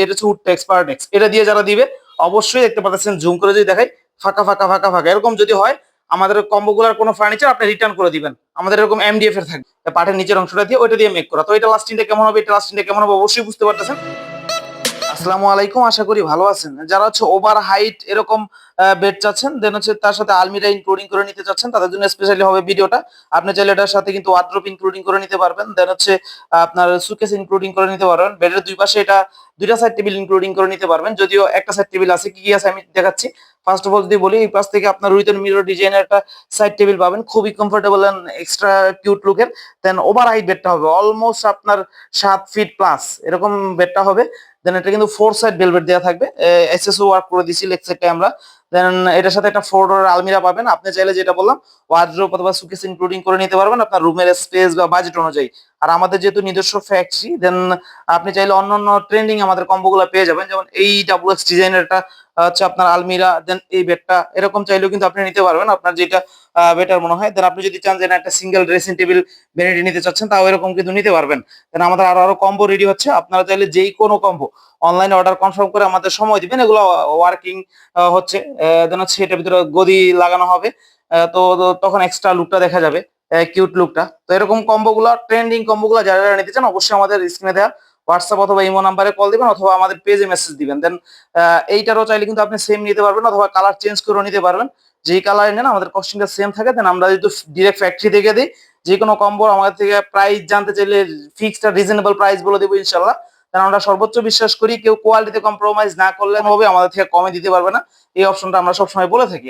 এটা হচ্ছে উডটেক্স পারটেক্স এটা দিয়ে যারা দিবে, অবশ্যই দেখতে পাচ্ছেন, জুম করে যদি দেখাই, ফাঁকা ফাঁকা ফাঁকা ফাঁকা। এরকম যদি হয়, আমাদের কম্বোগুলার কোনো ফার্নিচার আপনি রিটার্ন করে দিবেন। আমাদের এরকম এমডিএফ এর থাকবে পাঠের নিচের অংশটা দিয়ে ওইটা দিয়ে মেক করা। তো এটা লাস্টিংটা কেমন হবে, এটা লাস্টিংটা কেমন হবে, অবশ্যই বুঝতে পারতেছেন। আসসালামু আলাইকুম, আশা করি ভালো আছেন। যারা হচ্ছে ওভার হাইট এরকম বেড চাচ্ছেন দেন হচ্ছে তার সাথে আলমিরা ইনক্লুডিং করে নিতে চাচ্ছেন, তাদের জন্য স্পেশালি হবে ভিডিওটা। আপনি চাইলে এটার সাথে কিন্তু ওয়ার্ড্রপ ইনক্লুডিং করে নিতে পারবেন দেন হচ্ছে আপনার সুকেস ইনক্লুডিং করে নিতে পারবেন বেডের দুই পাশে এটা দুইটা সাইড টেবিল ইনক্লুডিং করে নিতে পারবেন। যদিও একটা সাইড টেবিল আছে, কি কি আছে আমি দেখাচ্ছি। ফার্স্ট অফ অল যদি বলি, এই পাশ থেকে আপনার রুইতন মিরর ডিজাইনের একটা সাইড টেবিল পাবেন, খুবই কমফোর্টেবল এন্ড এক্সট্রা কিউট লুকের দেন ওভার হাইট বেডটা হবে অলমোস্ট আপনার সাত ফিট প্লাস এরকম বেডটা হবে। দেন এটা কিন্তু ফোর সাইড বেলভেট দেওয়া থাকবে। এসএসও ওয়ার্ক করে দিছি লেগ সাইডটা আমরা। দেন এটার সাথে একটা ফোর ডোর আলমিরা পাবেন। আপনি চাইলে যেটা বললাম ওয়ার্ড্রোপ অথবা সুকেস ইনক্লুডিং করে নিতে পারবেন আপনার রুমের স্পেস বা বাজেট অনুযায়ী। আর আমাদের যেহেতু নিজস্ব ফ্যাক্টরি দেন আপনি চাইলে অন্যান্য ট্রেন্ডিং আমাদের কম্বোগুলো পেয়ে যাবেন। যেমন এই ডাবল এক্স ডিজাইনের একটা হচ্ছে আপনার আলমিরা দেন এই বেডটা এরকম চাইলেও কিন্তু আপনি নিতে পারবেন। আপনার যেটা বেটার মনে হয়। দেন আপনি যদি চান যে একটা সিঙ্গেল ড্রেসিং টেবিল ভ্যানিটি নিতে চাচ্ছেন, তাও এরকম কিন্তু নিতে পারবেন। দেন আমাদের আরও আরও কম্বো রেডি হচ্ছে। আপনারা চাইলে যেই কোনো কম্বো অনলাইনে অর্ডার কনফার্ম করে আমাদের সময় দিবেন, এগুলো ওয়ার্কিং হচ্ছে দেন হচ্ছে এটার ভিতরে গদি লাগানো হবে। তো তখন এক্সট্রা লুকটা দেখা যাবে কিউট লুকটা তো এরকম কম্বো গুলো ট্রেন্ডিং কম্বোগুলো যারা যারা নিতে চান, অবশ্যই আমাদের স্ক্রিনে দেওয়া হোয়াটসঅ্যাপ অথবা ইমো নাম্বারে কল দিবেন অথবা আমাদের পেজে মেসেজ দিবেন। দেন এইটারও চাইলে কিন্তু আপনি সেম নিতে পারবেন অথবা কালার চেঞ্জ করেও নিতে পারবেন। যেই কালার নেন, আমাদের কস্টিংটা সেম থাকে। দেন আমরা যেহেতু ডিরেক্ট ফ্যাক্টরি থেকে দিই যে কোনো কম্বো আমাদের থেকে প্রাইস জানতে চাইলে ফিক্সড আর রিজনেবল প্রাইস বলে দেবো ইনশাল্লাহ। কারণ আমরা সর্বোচ্চ বিশ্বাস করি কেউ কোয়ালিটিতে কম্প্রোমাইজ না করলে হবে, আমাদের থেকে কমে দিতে পারবে না। এই অপশনটা আমরা সবসময় বলে থাকি।